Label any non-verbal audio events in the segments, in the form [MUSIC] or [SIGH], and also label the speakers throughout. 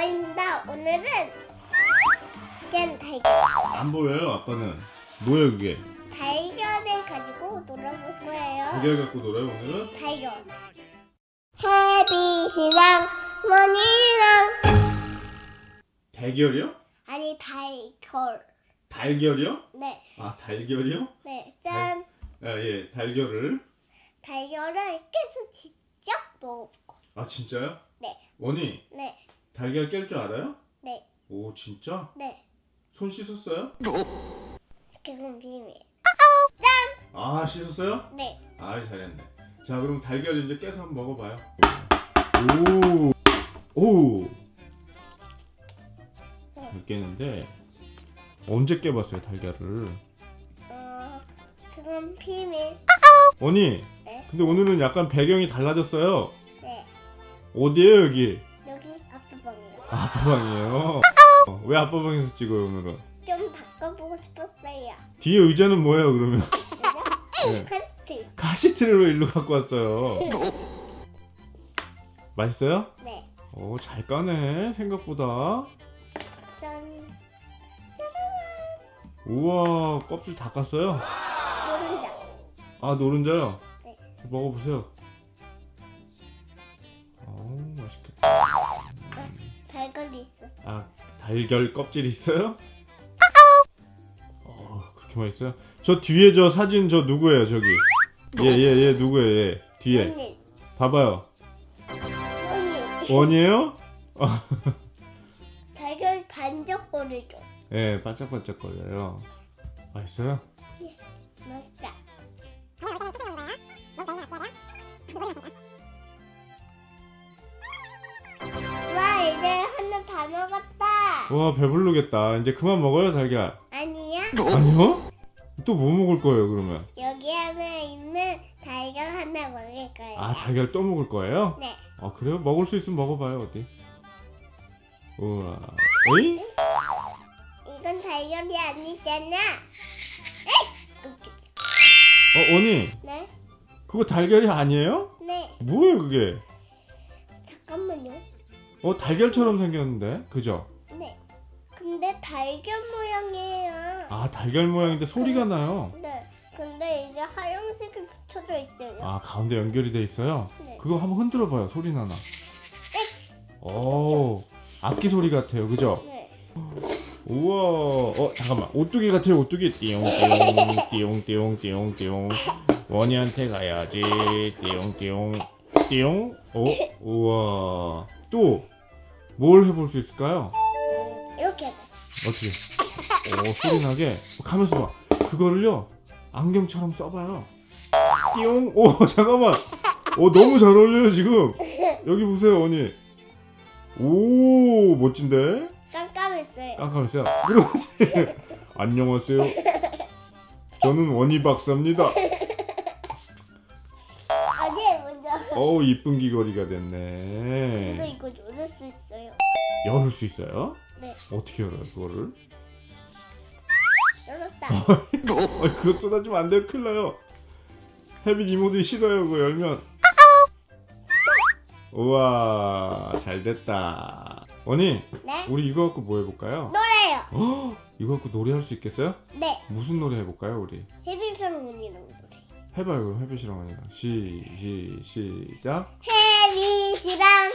Speaker 1: 저입니다. 오늘은 깬 달걀.
Speaker 2: 안 보여요 아빠는 뭐야 그게
Speaker 1: 달걀을 가지고 놀아볼 거예요.
Speaker 2: 달걀 갖고 놀아요 오늘은?
Speaker 1: 달걀. 해비시랑 머니랑
Speaker 2: 대결이요?
Speaker 1: 아니 달걀.
Speaker 2: 달걀이요?
Speaker 1: 네,
Speaker 2: 아 달걀이요?
Speaker 1: 네, 짠.
Speaker 2: 아예 달걀을
Speaker 1: 달걀을 깨서 직접 먹고.
Speaker 2: 아 진짜요?
Speaker 1: 네,
Speaker 2: 원이
Speaker 1: 네,
Speaker 2: 달걀 깰 줄 알아요?
Speaker 1: 네,
Speaker 2: 오 진짜?
Speaker 1: 네.
Speaker 2: 손 씻었어요?
Speaker 1: 그건 비밀.
Speaker 2: 아 씻었어요?
Speaker 1: 네,
Speaker 2: 아 잘했네 자 그럼 달걀 이제 깨서 한번 먹어봐요 오 오 잘 깨는데 언제 깨봤어요 달걀을
Speaker 1: 어, 그건 비밀.
Speaker 2: 원이
Speaker 1: 네,
Speaker 2: 근데 오늘은 약간 배경이 달라졌어요
Speaker 1: 네.
Speaker 2: 어디에요 여기? 아, 아빠 방이에요 어, 왜 아빠 방에서 찍어요 오늘은?
Speaker 1: 좀 바꿔보고 싶었어요.
Speaker 2: 뒤에 의자는 뭐예요 그러면? 네.
Speaker 1: 카스트.
Speaker 2: 카시트를 왜 일로 갖고 왔어요? 맛있어요?
Speaker 1: 네.
Speaker 2: 오 잘 까네 생각보다
Speaker 1: 짠.
Speaker 2: 우와 껍질 다 깠어요?
Speaker 1: 노른자.
Speaker 2: 아 노른자요?
Speaker 1: 네.
Speaker 2: 먹어보세요
Speaker 1: 달걀이 있어.
Speaker 2: 아 달걀 껍질 있어요? 어 그렇게 맛있어요? 저 뒤에 저 사진 저 누구예요 저기 얘 얘 얘 누구예요 얘 뒤에
Speaker 1: 언니.
Speaker 2: 봐봐요
Speaker 1: 언니.
Speaker 2: 원이에요? [LAUGHS]
Speaker 1: 달걀 반죽 거리죠.
Speaker 2: 예 반짝반짝 거려요 맛있어요?
Speaker 1: 와
Speaker 2: 배부르겠다 이제 그만 먹어요 달걀
Speaker 1: 아니야?
Speaker 2: 아니요? 또 뭐 먹을 거예요 그러면?
Speaker 1: 여기 안에 있는 달걀 하나 먹을 거예요.
Speaker 2: 아 달걀 또 먹을 거예요?
Speaker 1: 네.
Speaker 2: 아 그래요? 먹을 수 있으면 먹어봐요 어디 우와 에이?
Speaker 1: 이건 달걀이 아니잖아. 에이!
Speaker 2: 어 언니
Speaker 1: 네?
Speaker 2: 그거 달걀이 아니에요?
Speaker 1: 네.
Speaker 2: 뭐예요 그게?
Speaker 1: 잠깐만요.
Speaker 2: 어 달걀처럼 생겼는데 그죠?
Speaker 1: 네. 달걀 모양이에요.
Speaker 2: 아 달걀 모양인데 소리가 나요
Speaker 1: 네. 근데 이제 하얀색이 붙여져 있어요.
Speaker 2: 아 가운데 연결이 돼 있어요?
Speaker 1: 네.
Speaker 2: 그거 한번 흔들어 봐요 소리 나나 오 악기 소리 같아요 그죠?
Speaker 1: 네.
Speaker 2: 우와 어 잠깐만 오뚜기 같아요 오뚜기 띠용 띠용 띠용 띠용 띠용띠용 원이한테 가야지 띠용 띠용 띠용 어 우와 또 뭘 해볼 수 있을까요
Speaker 1: 이렇게.
Speaker 2: 어떻게 오 소리 나게 가면서 봐 그거를요 안경처럼 써봐요 띠용 오 [LAUGHS] 잠깐만 오 너무 잘 어울려요 지금 여기 보세요 원이 오 멋진데
Speaker 1: 깜깜했어요.
Speaker 2: 깜깜했어요. 안녕하세요. 저는 원희 박사입니다.
Speaker 1: 어제 먼저.
Speaker 2: 어우 이쁜 귀걸이가
Speaker 1: 이거
Speaker 2: 됐네.
Speaker 1: 이거 열을 수 있어요.
Speaker 2: 열을 수 있어요?
Speaker 1: 네.
Speaker 2: 어떻게 열어요 그거를?
Speaker 1: 열었다. [LAUGHS]
Speaker 2: 어, 그거 쏟아지면 안 돼요. 큰일 나요. 혜빈 이모들이 싫어요 그거 열면. 우와 잘 됐다. 원희
Speaker 1: 네.
Speaker 2: 우리 이거 갖고 뭐 해볼까요?
Speaker 1: 노래요.
Speaker 2: 어? 이거 갖고 노래할 수 있겠어요?
Speaker 1: 네.
Speaker 2: 무슨 노래 해볼까요 우리?
Speaker 1: 해빈처럼 울리는 노래.
Speaker 2: 해봐요 그럼 혜빈 씨랑 원희랑 시, 시, 시작
Speaker 1: 해빈이랑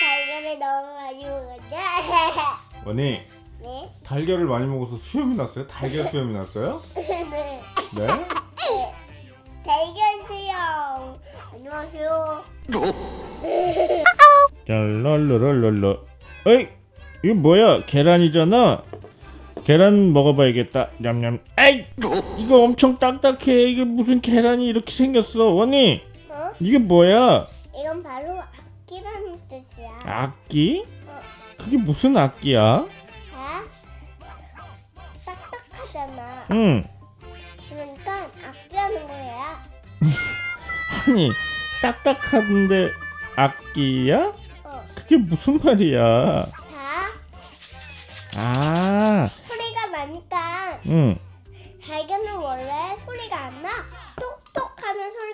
Speaker 2: 달걀을 너무 많이 먹었죠? 원희 [LAUGHS] 네? 달걀을 많이 먹어서 수염이 났어요? 달걀 수염이 났어요?
Speaker 1: 네.
Speaker 2: 네? [LAUGHS]
Speaker 1: 달걀 수염. 안녕하세요. [LAUGHS]
Speaker 2: 랄랄랄랄랄라 어이 이거 뭐야 계란이잖아 계란 먹어봐야겠다 냠냠 에이, 어? 이거 엄청 딱딱해 이게 무슨 계란이 이렇게 생겼어
Speaker 1: 원희
Speaker 2: 이게 뭐야
Speaker 1: 이건 바로 악기라는 뜻이야.
Speaker 2: 악기? 그게 무슨 악기야?
Speaker 1: 자, 딱딱하잖아.
Speaker 2: 응
Speaker 1: 그러니까 악기라는 거야. [LAUGHS]
Speaker 2: 아니 딱딱한데 악기야?
Speaker 1: 어.
Speaker 2: 그게 무슨 말이야
Speaker 1: 자,
Speaker 2: 아
Speaker 1: 소리가 나니까
Speaker 2: 응.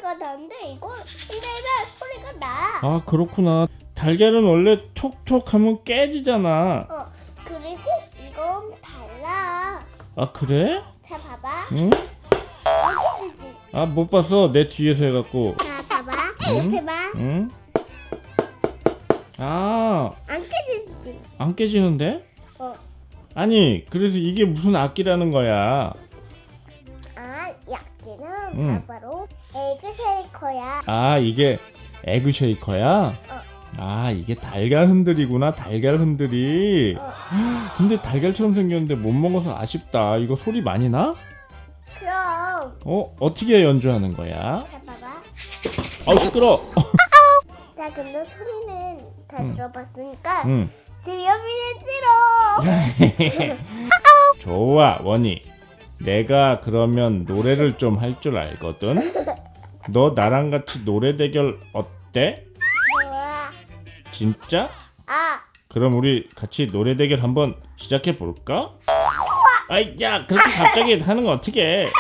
Speaker 1: 소리가 나는데 이건 흔들면 소리가 나.
Speaker 2: 아 그렇구나 달걀은 원래 톡톡하면 깨지잖아
Speaker 1: 어. 그리고 이건 달라.
Speaker 2: 아 그래?
Speaker 1: 자, 봐봐.
Speaker 2: 응?
Speaker 1: 어디지?
Speaker 2: 아 못 봤어 내 뒤에서 해갖고
Speaker 1: 자, 봐봐.
Speaker 2: 응?
Speaker 1: 이렇게 봐.
Speaker 2: 응? 아,
Speaker 1: 안 깨지지?
Speaker 2: 안 깨지는데?
Speaker 1: 어.
Speaker 2: 아니, 그래서 이게 무슨 악기라는 거야?
Speaker 1: 아, 약기는
Speaker 2: 응.
Speaker 1: 바로 에그 쉐이커야.
Speaker 2: 아, 이게 에그 쉐이커야?
Speaker 1: 어.
Speaker 2: 아, 이게 달걀 흔들이구나, 달걀 흔들이.
Speaker 1: 어. [GASPS]
Speaker 2: 근데 달걀처럼 생겼는데 못 먹어서 아쉽다. 이거 소리 많이 나?
Speaker 1: 그럼
Speaker 2: 어, 어떻게 연주하는 거야? [LAUGHS]
Speaker 1: 자 봐봐.
Speaker 2: 어, 시끄러!
Speaker 1: 자 근데 소리는 다
Speaker 2: 응.
Speaker 1: 들어봤으니까
Speaker 2: 응.
Speaker 1: 주연이는 싫어. [LAUGHS]
Speaker 2: 좋아, 원희. 내가 그러면 노래를 좀 할 줄 알거든? [LAUGHS] 너 나랑 같이 노래 대결 어때?
Speaker 1: 좋아.
Speaker 2: 진짜?
Speaker 1: 아
Speaker 2: 그럼 우리 같이 노래 대결 한번 시작해 볼까? 아이, 야, 그렇게 [LAUGHS] 갑자기 하는 거 어떻게?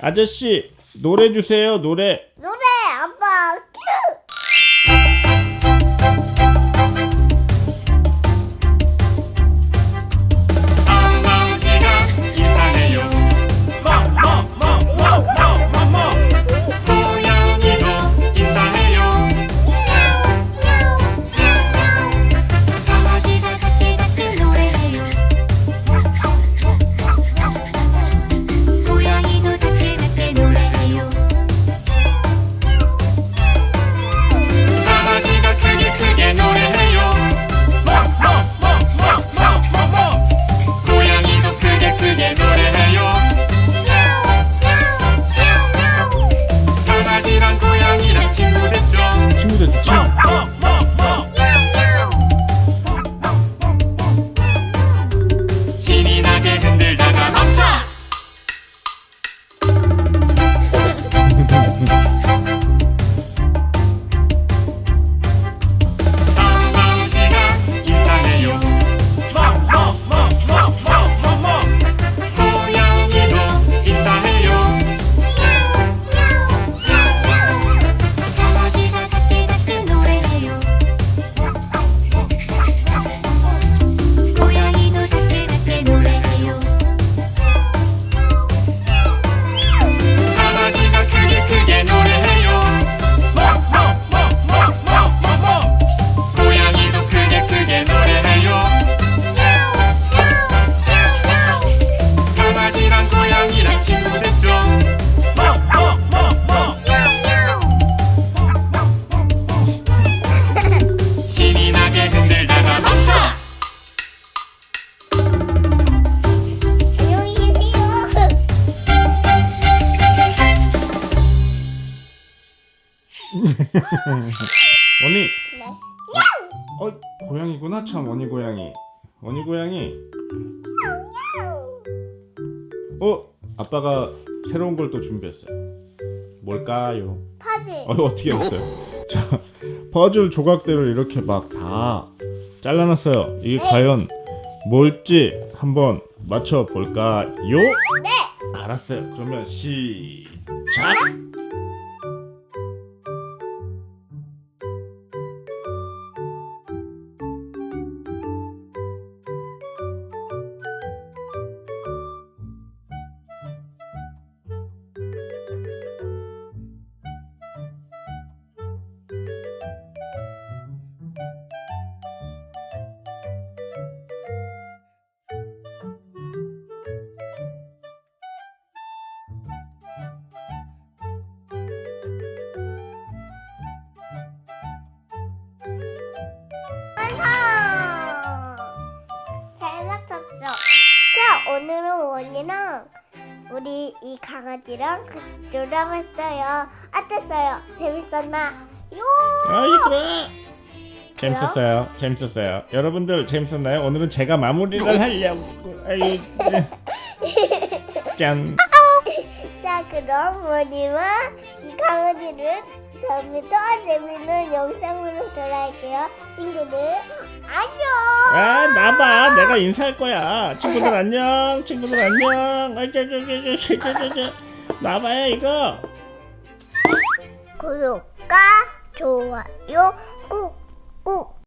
Speaker 2: 아저씨, 노래 주세요, 노래. [LAUGHS] 원희,
Speaker 1: 네.
Speaker 2: 어, 고양이구나, 참, 원희 고양이. 원희 고양이. 어, 아빠가 새로운 걸 또 준비했어요. 뭘까요?
Speaker 1: 파지.
Speaker 2: 어, 어떻게 했어요? 자, 퍼즐 조각들을 이렇게 막 다 잘라놨어요. 이게
Speaker 1: 네.
Speaker 2: 과연 뭘지 한번 맞춰 볼까요?
Speaker 1: 네.
Speaker 2: 알았어요. 그러면 시작.
Speaker 1: 원이랑 우리 이 강아지랑 같이 놀아봤어요. 어땠어요? 재밌었나? 요!
Speaker 2: 아이고 재밌었어요 재밌었어요 여러분들 재밌었나요? 오늘은 제가 마무리를 [LAUGHS] 하려고 아이 짠 [LAUGHS]
Speaker 1: 자, 그럼 원이와 이 강아지를 다음에 더 재밌는 영상으로 돌아올게요. 친구들, 안녕!
Speaker 2: 아, 나봐. 내가 인사할 거야. 친구들 안녕. 친구들 안녕. 아저저저저저저저. 나봐요 이거.
Speaker 1: 구독과 좋아요 꾹꾹